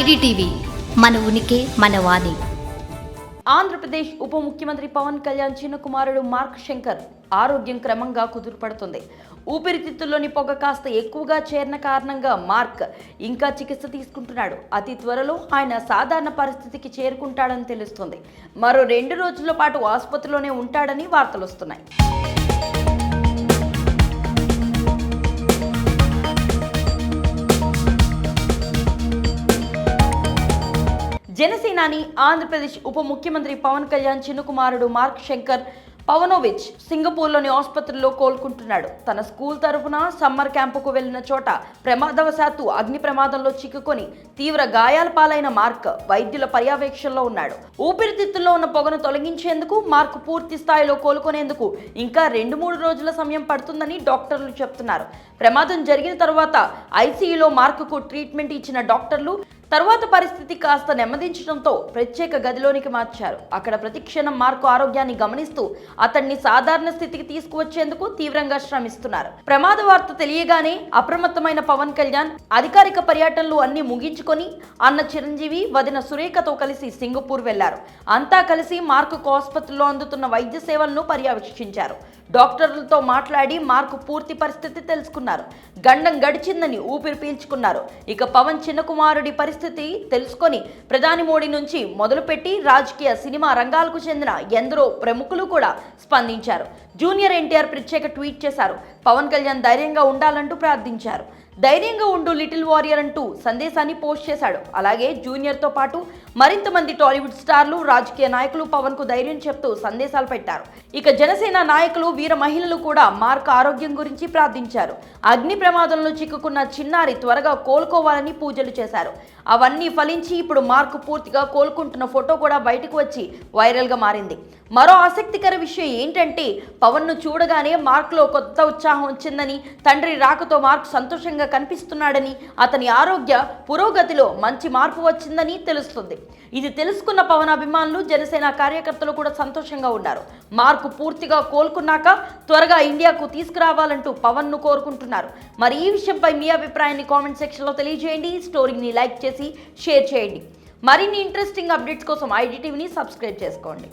IDTV మన ఉనికి మన వాణి. ఆంధ్రప్రదేశ్ ఉప ముఖ్యమంత్రి పవన్ కళ్యాణ్ చిన్న కుమారుడు మార్క్ శంకర్ ఆరోగ్యం క్రమంగా కుదురుపడుతుంది. ఊపిరితిత్తుల్లోని పొగ కాస్త ఎక్కువగా చేరిన కారణంగా మార్క్ ఇంకా చికిత్స తీసుకుంటున్నాడు. అతి త్వరలో ఆయన సాధారణ పరిస్థితికి చేరుకుంటాడని తెలుస్తుంది. మరో రెండు రోజుల పాటు ఆసుపత్రిలోనే ఉంటాడని వార్తలు వస్తున్నాయి జనసేనాని ఆంధ్రప్రదేశ్ ఉప ముఖ్యమంత్రి పవన్ కళ్యాణ్ చిన్న కుమారుడు మార్క్ శంకర్ పవనోవిచ్ సింగపూర్లోని ఆసుపత్రిలో కోలుకుంటున్నాడు. తన స్కూల్ తరఫున సమ్మర్ క్యాంపుకు వెళ్ళిన చోట ప్రమాదవశాత్తు అగ్ని ప్రమాదంలో చిక్కుకొని తీవ్ర గాయాల పాలైన మార్క్ వైద్యుల పర్యవేక్షణలో ఉన్నాడు. ఊపిరితిత్తుల్లో ఉన్న పొగను తొలగించేందుకు మార్క్ పూర్తి స్థాయిలో కోలుకునేందుకు ఇంకా రెండు మూడు రోజుల సమయం పడుతుందని డాక్టర్లు చెప్తున్నారు. ప్రమాదం జరిగిన తర్వాత ఐసీయూలో మార్క్కు ట్రీట్మెంట్ ఇచ్చిన డాక్టర్లు తర్వాత పరిస్థితి కాస్త నెమ్మదించడంతో ప్రత్యేక గదిలోనికి మార్చారు. అక్కడ ప్రతిక్షణం మార్కు ఆరోగ్యాన్ని గమనిస్తూ అతన్ని సాధారణ స్థితికి తీసుకువచ్చేందుకు తీవ్రంగా శ్రమిస్తున్నారు. ప్రమాద వార్త తెలియగానే అప్రమత్తమైన పవన్ కళ్యాణ్ అధికారిక పర్యటనలు అన్ని ముగించుకొని అన్న చిరంజీవి వదిన సురేఖతో కలిసి సింగపూర్ వెళ్ళారు. అంతా కలిసి మార్కు ఆసుపత్రిలో అందుతున్న వైద్య సేవలను పర్యవేక్షించారు. డాక్టర్లతో మాట్లాడి మార్కు పూర్తి పరిస్థితి తెలుసుకున్నారు. గండం గడిచిందని ఊపిరి పీల్చుకున్నారు. ఇక పవన్ చిన్న కుమారుడి పరిస్థితి తెలుసుకొని ప్రధాని మోడీ నుంచి మొదలుపెట్టి రాజకీయ సినిమా రంగాలకు చెందిన ఎందరో ప్రముఖులు కూడా స్పందించారు. జూనియర్ ఎన్టీఆర్ ప్రత్యేక ట్వీట్ చేశారు. పవన్ కళ్యాణ్ ధైర్యంగా ఉండాలంటూ ప్రార్థించారు. ధైర్యంగా ఉండు లిటిల్ వారియర్ అంటూ సందేశాన్ని పోస్ట్ చేశాడు. అలాగే జూనియర్తో పాటు మరింత మంది టాలీవుడ్ స్టార్లు రాజకీయ నాయకులు పవన్కు ధైర్యం చెప్తూ సందేశాలు పెట్టారు. ఇక జనసేన నాయకులు వీర మహిళలు కూడా మార్క్ ఆరోగ్యం గురించి ప్రార్థించారు. అగ్ని ప్రమాదంలో చిక్కుకున్న చిన్నారి త్వరగా కోలుకోవాలని పూజలు చేశారు. అవన్నీ ఫలించి ఇప్పుడు మార్క్ పూర్తిగా కోలుకుంటున్న ఫోటో కూడా బయటకు వచ్చి వైరల్గా మారింది. మరో ఆసక్తికర విషయం ఏంటంటే పవన్ను చూడగానే మార్క్లో కొత్త ఉత్సాహం వచ్చిందని తండ్రి రాకతో మార్క్ సంతోషంగా కనిపిస్తున్నాడని అతని ఆరోగ్య పురోగతిలో మంచి మార్పు వచ్చిందని తెలుస్తుంది. ఇది తెలుసుకున్న పవన్ అభిమానులు జనసేన కార్యకర్తలు కూడా సంతోషంగా ఉన్నారు. మార్కు పూర్తిగా కోలుకున్నాక త్వరగా ఇండియాకు తీసుకురావాలంటూ పవన్ను కోరుకుంటున్నారు. మరి ఈ విషయంపై మీ అభిప్రాయాన్ని కామెంట్ సెక్షన్లో తెలియజేయండి. స్టోరీని లైక్ చేసి షేర్ చేయండి. మరిన్ని ఇంట్రెస్టింగ్ అప్డేట్స్ కోసం ఐడిటీవీని సబ్స్క్రైబ్ చేసుకోండి.